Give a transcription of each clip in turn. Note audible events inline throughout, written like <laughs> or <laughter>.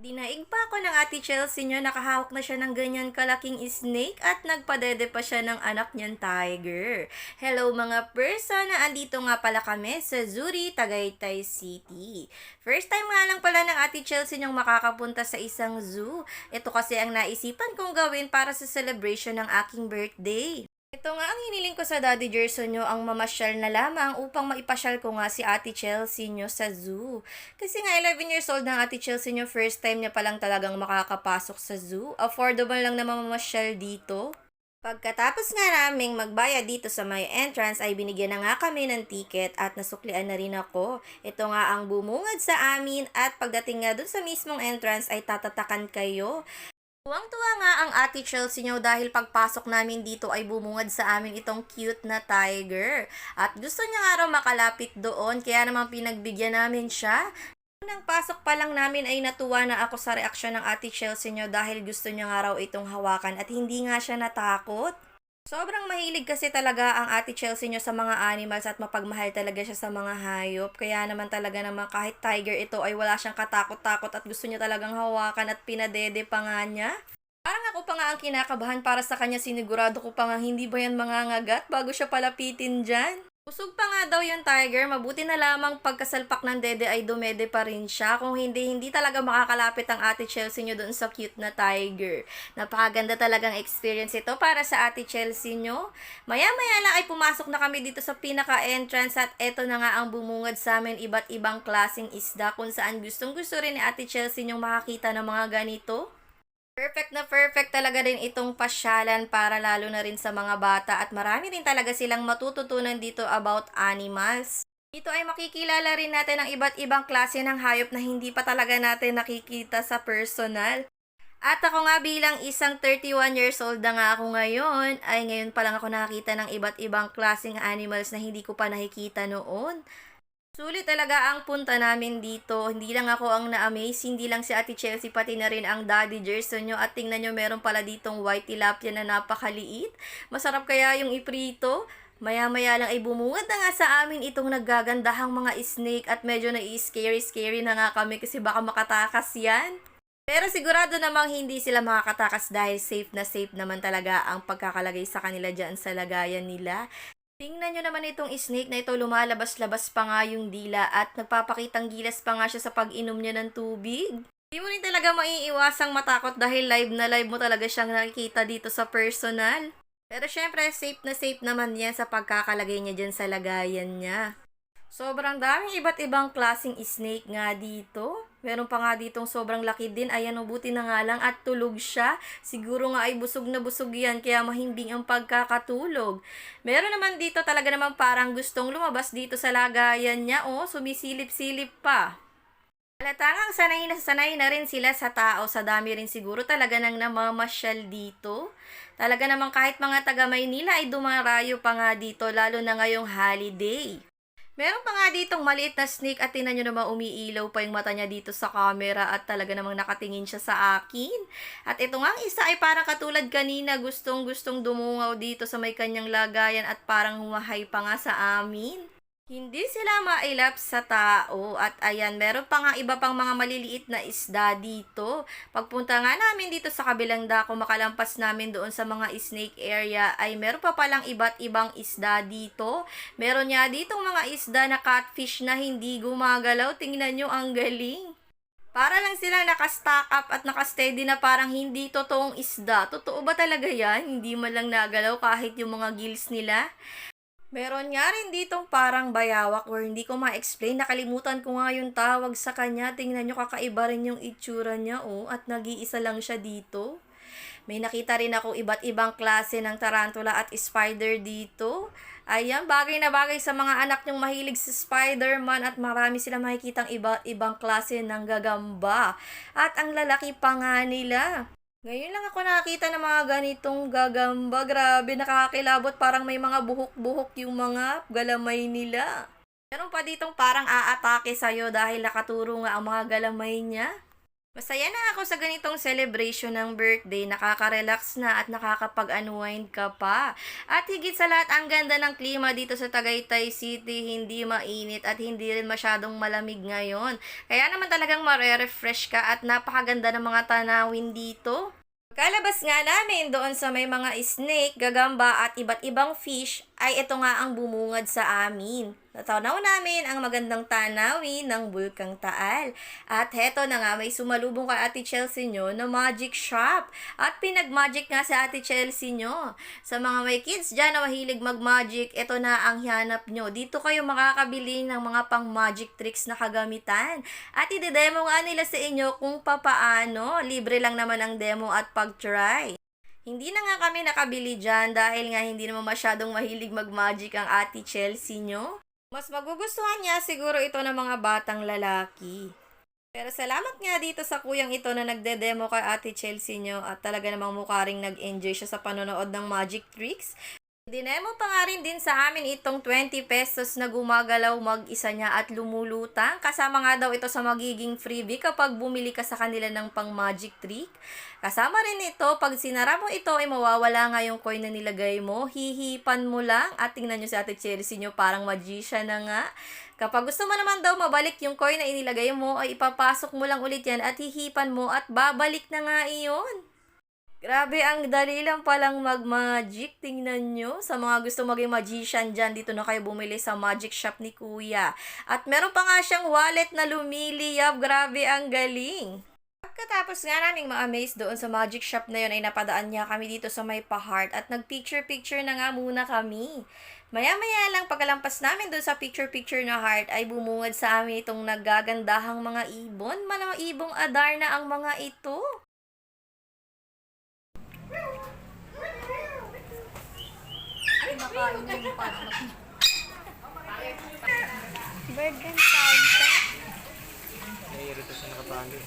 Dinaig pa ako ng ate Chelsea nyo, nakahawak na siya ng ganyan kalaking snake at nagpadede pa siya ng anak niyang tiger. Hello mga person, andito nga pala kami sa Zuri, Tagaytay City. First time nga lang pala ng ate Chelsea nyong makakapunta sa isang zoo. Ito kasi ang naisipan kong gawin para sa celebration ng aking birthday. Ito nga ang hiniling ko sa Daddy Gerson nyo, ang mamasyal na lamang upang maipasyal ko nga si Ate Chelsea nyo sa zoo. Kasi nga 11 years old ng Ate Chelsea nyo, first time niya palang talagang makakapasok sa zoo. Affordable lang na mamasyal dito. Pagkatapos nga naming magbayad dito sa may entrance ay binigyan na nga kami ng ticket at nasuklian na rin ako. Ito nga ang bumungad sa amin at pagdating nga dun sa mismong entrance ay tatatakan kayo. Tuwang-tuwa nga ang ate Chelsea nyo dahil pagpasok namin dito ay bumungad sa amin itong cute na tiger. At gusto niya nga raw makalapit doon kaya naman pinagbigyan namin siya. Nang pasok pa lang namin ay natuwa na ako sa reaksyon ng ate Chelsea nyo dahil gusto niya nga raw itong hawakan at hindi nga siya natakot. Sobrang mahilig kasi talaga ang ate Chelsea nyo sa mga animals at mapagmahal talaga siya sa mga hayop. Kaya naman talaga naman kahit tiger ito ay wala siyang katakot-takot at gusto niya talagang hawakan at pinadede pa nga niya. Parang ako pa nga ang kinakabahan para sa kanya sinigurado ko pa nga hindi ba yan mangangagat bago siya palapitin dyan. Busog pa nga daw yung tiger, mabuti na lamang pagkasalpak ng dede ay dumede pa rin siya. Kung hindi, hindi talaga makakalapit ang ate Chelsea nyo doon sa cute na tiger. Napakaganda talagang experience ito para sa ate Chelsea nyo. Maya-maya lang ay pumasok na kami dito sa pinaka-entrance at eto na nga ang bumungad sa amin iba't ibang klaseng isda kung saan gustong gusto rin ni ate Chelsea nyong makakita ng mga ganito. Perfect na perfect talaga din itong pasyalan para lalo na rin sa mga bata at marami rin talaga silang matututunan dito about animals. Dito ay makikilala rin natin ang iba't ibang klase ng hayop na hindi pa talaga natin nakikita sa personal. At ako nga bilang isang 31 years old na nga ako ngayon, ay ngayon pa lang ako nakakita ng iba't ibang klaseng animals na hindi ko pa nakikita noon. Sulit talaga ang punta namin dito. Hindi lang ako ang na-amaze, hindi lang si Ate Chelsea, pati na rin ang Daddy Gerson nyo. At tingnan nyo, meron pala ditong white tilapia na napakaliit. Masarap kaya yung iprito? Maya-maya lang ay bumungad na nga sa amin itong naggagandahang mga snake at medyo na-scary-scary na nga kami kasi baka makatakas yan. Pero sigurado namang hindi sila makakatakas dahil safe na safe naman talaga ang pagkakalagay sa kanila dyan sa lagayan nila. Tingnan nyo naman itong snake na ito, lumalabas-labas pa nga yung dila at nagpapakitang gilas pa nga siya sa pag-inom niya ng tubig. Hindi mo rin talaga maiiwasang matakot dahil live na live mo talaga siyang nakikita dito sa personal. Pero syempre, safe na safe naman yan sa pagkakalagay niya dyan sa lagayan niya. Sobrang daming iba't ibang klasing snake nga dito. Meron pa nga ditong sobrang laki din. Ayan, ubuti na nga lang at tulog siya. Siguro nga ay busog na busog yan kaya mahimbing ang pagkakatulog. Meron naman dito talaga naman parang gustong lumabas dito sa lagayan niya. Oh, sumisilip-silip pa. Halata nga, sanay na sanay na rin sila sa tao. Sa dami rin siguro talaga nang namamasyal dito. Talaga naman kahit mga taga Maynila ay dumarayo pa nga dito lalo na ngayong holiday. Meron pa nga ditong maliit na snake at tinan nyo naman umiilaw pa yung mata niya dito sa camera at talaga namang nakatingin siya sa akin. At ito nga isa ay parang katulad kanina gustong gustong dumungaw dito sa may kanyang lagayan at parang humahay pa nga sa amin. Hindi sila mailap sa tao at ayan, meron pa nga iba pang mga maliliit na isda dito. Pagpunta nga namin dito sa kabilang dako, makalampas namin doon sa mga snake area, ay meron pa palang iba't ibang isda dito. Meron nga ditong mga isda na catfish na hindi gumagalaw. Tingnan nyo, ang galing. Para lang sila nakastack up at nakasteady na parang hindi totoong isda. Totoo ba talaga yan? Hindi man lang nagalaw kahit yung mga gills nila. Meron nga rin ditong parang bayawak or hindi ko ma-explain. Nakalimutan ko nga yung tawag sa kanya. Tingnan nyo, kakaiba rin yung itsura niya, oh. At nag-iisa lang siya dito. May nakita rin ako iba't ibang klase ng tarantula at spider dito. Ayan, bagay na bagay sa mga anak nyong mahilig sa Spider-Man at marami sila makikitang iba't ibang klase ng gagamba. At ang lalaki pa nga nila. Ngayon lang ako nakakita ng mga ganitong gagamba. Grabe, nakakakilabot. Parang may mga buhok-buhok yung mga galamay nila. Meron pa ditong parang aatake sa'yo dahil nakaturo nga ang mga galamay niya. Masaya na ako sa ganitong celebration ng birthday, nakaka-relax na at nakakapag-unwind ka pa. At higit sa lahat, ang ganda ng klima dito sa Tagaytay City, hindi mainit at hindi rin masyadong malamig ngayon. Kaya naman talagang mare-refresh ka at napakaganda ng mga tanawin dito. Kalabas nga namin doon sa may mga snake, gagamba at iba't ibang fish ay ito nga ang bumungad sa amin. Natanaw namin ang magandang tanawin ng Bulkang Taal. At heto na nga, may sumalubong kay Ate Chelsea nyo na magic shop. At pinag-magic nga si Ate Chelsea nyo. Sa mga may kids dyan na mahilig mag-magic, ito na ang hanap nyo. Dito kayo makakabili ng mga pang-magic tricks na kagamitan. At ide-demo nga nila sa inyo kung papaano. Libre lang naman ang demo at pag-try. Hindi na nga kami nakabili dyan dahil nga hindi naman masyadong mahilig mag-magic ang Ate Chelsea nyo. Mas magugustuhan niya siguro ito ng mga batang lalaki. Pero salamat nga dito sa kuyang ito na nagde-demo kay Ate Chelsea nyo at talaga namang mukha ring nag-enjoy siya sa panonood ng magic tricks. Dinemo pa nga rin din sa amin itong 20 pesos na gumagalaw mag-isa niya at lumulutang. Kasama nga daw ito sa magiging freebie kapag bumili ka sa kanila ng pang magic trick. Kasama rin ito, pag sinara mo ito ay mawawala nga yung coin na nilagay mo. Hihipan mo lang at tingnan nyo si Ate Chelsea nyo parang magician na nga. Kapag gusto mo naman daw mabalik yung coin na inilagay mo ay ipapasok mo lang ulit yan at hihipan mo at babalik na nga iyon. Grabe, ang dali lang palang mag-magic. Tingnan nyo. Sa mga gusto maging magician dyan, dito na kayo bumili sa magic shop ni Kuya. At meron pa nga siyang wallet na lumiliyab. Grabe, ang galing. Pagkatapos nga naming ma-amaze doon sa magic shop na yun ay napadaan niya kami dito sa may pa-heart at nag-picture-picture na nga muna kami. Maya-maya lang pagkalampas namin doon sa picture-picture na heart ay bumungad sa amin itong nagagandahang mga ibon. Malang ibong adar na ang mga ito. Kumakain na yung. Bird and counter. Naiirita siya nakapagod.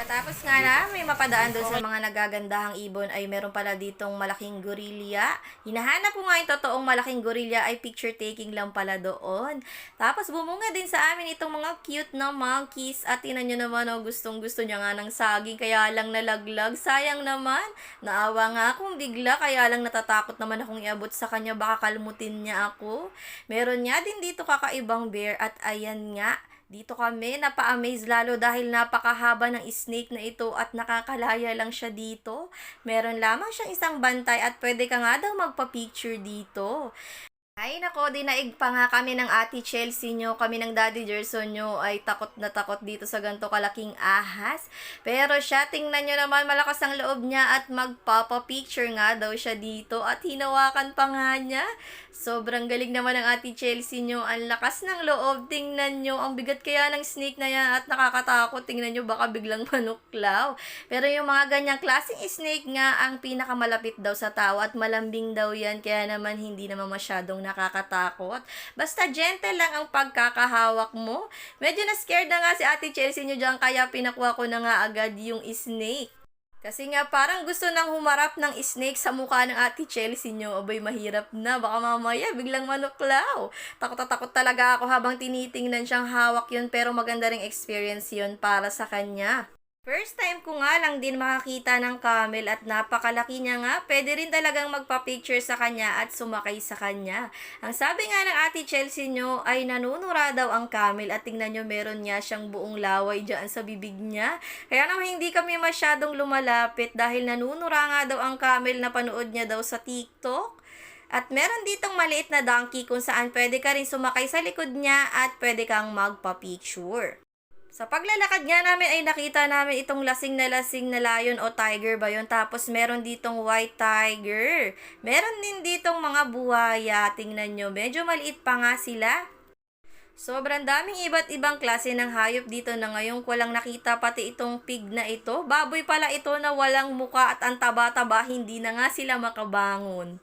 Katapos nga na, may mapadaan doon sa mga nagagandahang ibon ay meron pala ditong malaking gorilya. Hinahanap ko nga yung totoong malaking gorilya ay picture taking lang pala doon. Tapos bumunga din sa amin itong mga cute na monkeys at tinan nyo naman oh, gustong gusto niya nga ng saging kaya lang nalaglag. Sayang naman, naawa nga akong bigla kaya lang natatakot naman akong iabot sa kanya baka kalmutin niya ako. Meron niya din dito kakaibang bear at ayan nga, dito kami, napa-amaze lalo dahil napakahaba ng snake na ito at nakakalaya lang siya dito. Meron lamang siyang isang bantay at pwede ka nga daw magpa-picture dito. Ay nako, dinaig pa nga kami ng ate Chelsea nyo, kami ng daddy Gerson nyo ay takot na takot dito sa ganto kalaking ahas. Pero siya, tingnan nyo naman, malakas ang loob niya at magpapa-picture nga daw siya dito at hinawakan pa nga niya. Sobrang galing naman ng ate Chelsea nyo, ang lakas ng loob, tingnan nyo, ang bigat kaya ng snake na yan at nakakatakot, tingnan nyo baka biglang <laughs> manuklaw. Pero yung mga ganyang klaseng snake nga ang pinakamalapit daw sa tao at malambing daw yan, kaya naman hindi naman masyadong nakakatakot. Basta gentle lang ang pagkakahawak mo. Medyo na-scared na nga si Ate Chelsea nyo dyan, kaya pinakuha ko na nga agad yung snake. Kasi nga parang gusto nang humarap ng snake sa mukha ng Ate Chelsea nyo. Abay, mahirap na. Baka mamaya biglang manuklaw. Takot na takot talaga ako habang tinitingnan siyang hawak yun. Pero maganda ring experience yun para sa kanya. First time ko nga lang din makakita ng camel at napakalaki niya nga. Pwede rin talagang magpa-picture sa kanya at sumakay sa kanya. Ang sabi nga ng ate Chelsea nyo ay nanunura daw ang camel at tingnan nyo meron niya siyang buong laway dyan sa bibig niya. Kaya naman hindi kami masyadong lumalapit dahil nanunura nga daw ang camel na panood niya daw sa TikTok. At meron ditong maliit na donkey kung saan pwede ka rin sumakay sa likod niya at pwede kang magpa-picture. Sa paglalakad nga namin ay nakita namin itong lasing na lasing na lion o tiger ba yun. Tapos meron ditong white tiger. Meron din ditong mga buhaya. Tingnan nyo, medyo maliit pa nga sila. Sobrang daming iba't ibang klase ng hayop dito na ngayon ko lang nakita pati itong pig na ito. Baboy pala ito na walang muka at ang taba-taba hindi na nga sila makabangon.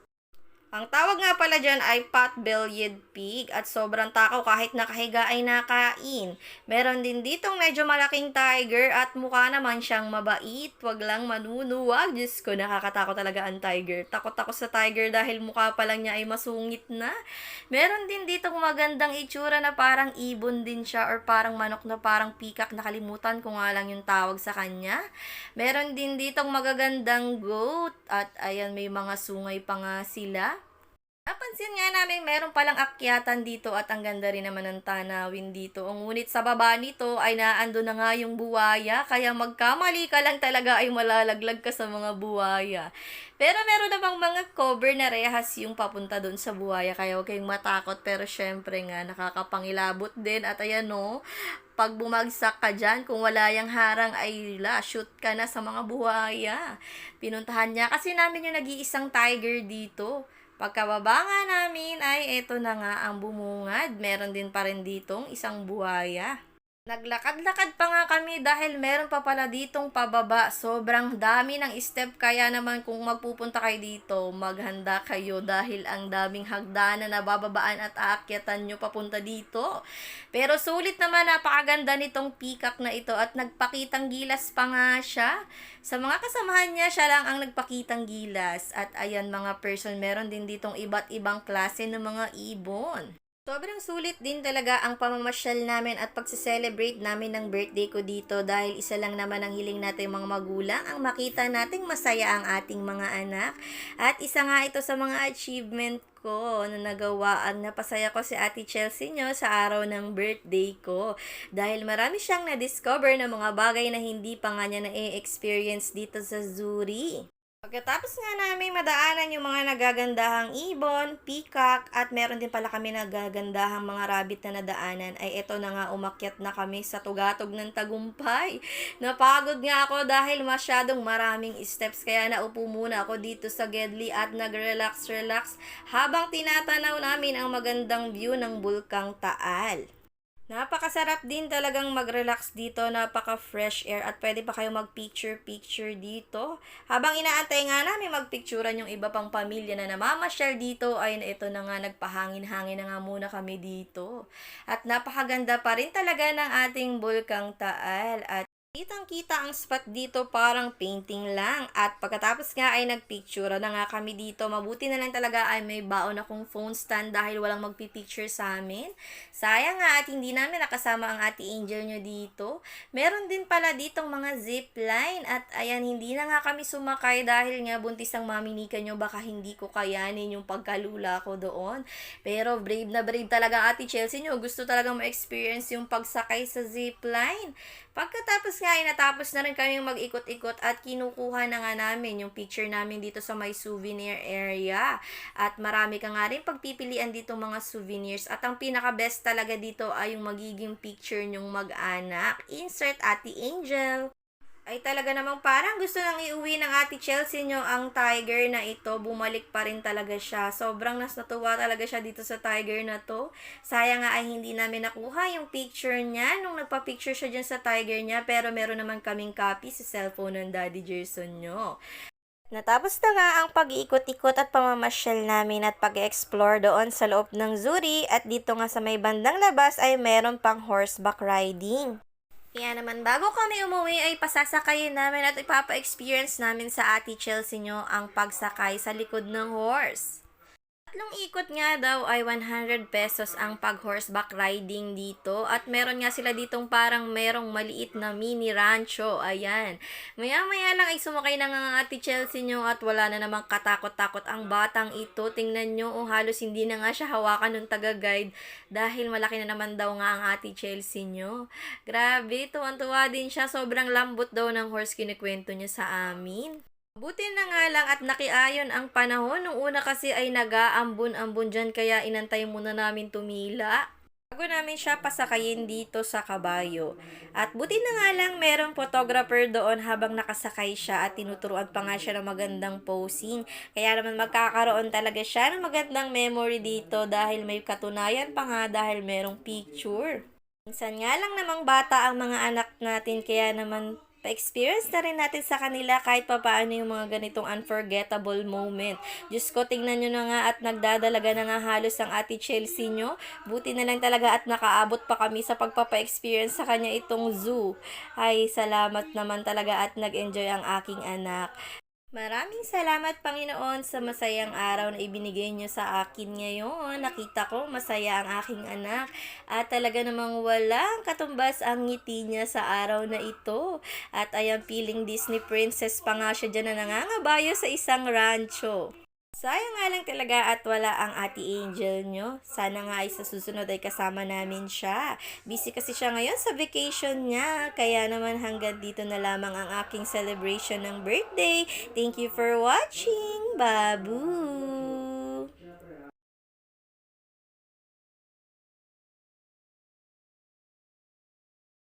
Ang tawag nga pala dyan ay pot-bellied pig at sobrang takaw kahit nakahiga ay nakain. Meron din ditong medyo malaking tiger at mukha naman siyang mabait. Wag lang manunuwag. Diyos ko, nakakatakot talaga ang tiger. Takot ako sa tiger dahil mukha pa lang niya ay masungit na. Meron din ditong magandang itsura na parang ibon din siya or parang manok na parang pikak. Nakalimutan ko nga lang yung tawag sa kanya. Meron din ditong magagandang goat at ayan may mga sungay pa nga sila. Napansin nga namin meron palang akyatan dito at ang ganda rin naman ng tanawin dito. Ngunit sa baba nito ay naando na nga yung buwaya kaya magkamali ka lang talaga ay malalaglag ka sa mga buwaya. Pero meron namang mga cover na rehas yung papunta doon sa buwaya kaya huwag kayong matakot pero syempre nga nakakapangilabot din at ayan no, pag bumagsak ka dyan, kung wala yung harang ay la, shoot ka na sa mga buhaya. Pinuntahan niya kasi namin yung nag-iisang tiger dito. Pagkababa nga namin ay eto na nga ang bumungad. Meron din pa rin ditong isang buhaya. Naglakad-lakad pa nga kami dahil meron pa pala ditong pababa. Sobrang dami ng step kaya naman kung magpupunta kayo dito, maghanda kayo dahil ang daming hagdanan na bababaan at aakyatan nyo papunta dito. Pero sulit naman, napakaganda nitong peacock na ito at nagpakitang gilas pa nga siya. Sa mga kasamahan niya, siya lang ang nagpakitang gilas. At ayan mga person, meron din ditong iba't ibang klase ng mga ibon. Sobrang sulit din talaga ang pamamasyal namin at pagse-celebrate namin ng birthday ko dito dahil isa lang naman ang hiling natin mga magulang ang makita nating masaya ang ating mga anak. At isa nga ito sa mga achievement ko na nagawa ang napasaya ko si Ate Chelsea nyo sa araw ng birthday ko. Dahil marami siyang na-discover na mga bagay na hindi pa nga niya na-experience dito sa Zuri. Pagkatapos nga namin madaanan yung mga nagagandahang ibon, peacock, at meron din pala kami nagagandahang mga rabbit na nadaanan, ay eto na nga umakyat na kami sa tugatog ng tagumpay. Napagod nga ako dahil masyadong maraming steps, kaya naupo muna ako dito sa Gedli at nag-relax-relax habang tinatanaw namin ang magandang view ng Bulkang Taal. Napakasarap din talagang mag-relax dito, napaka-fresh air at pwede pa kayo mag-picture-picture dito. Habang inaantay nga namin magpicturean yung iba pang pamilya na namamasyal dito, ay ito na nga nagpahangin-hangin na nga muna kami dito. At napakaganda pa rin talaga ng ating Bulkang Taal at Kitang-kita ang spot dito parang painting lang. At pagkatapos nga ay nagpicture na nga kami dito. Mabuti na lang talaga ay may baon akong phone stand dahil walang magpipicture sa amin. Sayang nga at hindi namin nakasama ang ate Angel nyo dito. Meron din pala ditong mga zip line. At ayan, hindi na nga kami sumakay dahil nga buntis ang mami ni nyo. Baka hindi ko kayanin yung pagkalula ko doon. Pero brave na brave talaga ate Chelsea nyo. Gusto talaga ma-experience yung pagsakay sa zip line. Pagkatapos nga ay natapos na rin kami mag-ikot-ikot at kinukuha na nga namin yung picture namin dito sa may souvenir area. At marami ka nga rin pagpipilian dito mga souvenirs. At ang pinaka-best talaga dito ay yung magiging picture nyong mag-anak. Insert Ate Angel ay talaga namang parang gusto nang iuwi ng ate Chelsea nyo ang tiger na ito. Bumalik pa rin talaga siya. Sobrang nas natuwa talaga siya dito sa tiger na to. Sayang nga ay hindi namin nakuha yung picture niya nung nagpa-picture siya dyan sa tiger niya. Pero meron naman kaming copy sa cellphone ng Daddy Jerson nyo. Natapos na nga ang pag-iikot-ikot at pamamasyal namin at pag-explore doon sa loob ng Zuri at dito nga sa may bandang labas ay meron pang horseback riding. Kaya naman, bago kami umuwi ay pasasakayin namin at ipapa-experience namin sa Ate Chelsea nyo ang pagsakay sa likod ng horse. Tatlong ikot nga daw ay 100 pesos ang pag-horseback riding dito. At meron nga sila ditong parang merong maliit na mini rancho. Ayan. Maya-maya lang ay sumakay na nga ate Chelsea nyo at wala na namang katakot-takot ang batang ito. Tingnan nyo, oh, halos hindi na nga siya hawakan ng taga-guide dahil malaki na naman daw nga ang ate Chelsea nyo. Grabe, tuwan-tuwa din siya. Sobrang lambot daw ng horse kinikwento niya sa amin. Buti na nga lang at nakiayon ang panahon. Nung una kasi ay nag-aambon-ambon dyan kaya inantay muna namin tumila. Bago namin siya pasakayin dito sa kabayo. At buti na nga lang merong photographer doon habang nakasakay siya at tinuturuan pa nga siya ng magandang posing. Kaya naman magkakaroon talaga siya ng magandang memory dito dahil may katunayan pa nga dahil merong picture. Minsan nga lang namang bata ang mga anak natin kaya naman pa-experience na rin natin sa kanila kahit papaano yung mga ganitong unforgettable moment. Diyos ko, tingnan nyo na nga at nagdadalaga na nga halos ang ate Chelsea nyo. Buti na lang talaga at nakaabot pa kami sa pagpapa-experience sa kanya itong zoo. Ay, salamat naman talaga at nag-enjoy ang aking anak. Maraming salamat Panginoon sa masayang araw na ibinigay niyo sa akin ngayon. Nakita ko masaya ang aking anak at talaga namang walang katumbas ang ngiti niya sa araw na ito. At ayan feeling Disney princess pa nga siya dyan na nangangabayo sa isang rancho. Sayang nga lang talaga at wala ang ate Angel nyo. Sana nga ay sa susunod ay kasama namin siya. Busy kasi siya ngayon sa vacation niya. Kaya naman hanggang dito na lamang ang aking celebration ng birthday. Thank you for watching. Babu!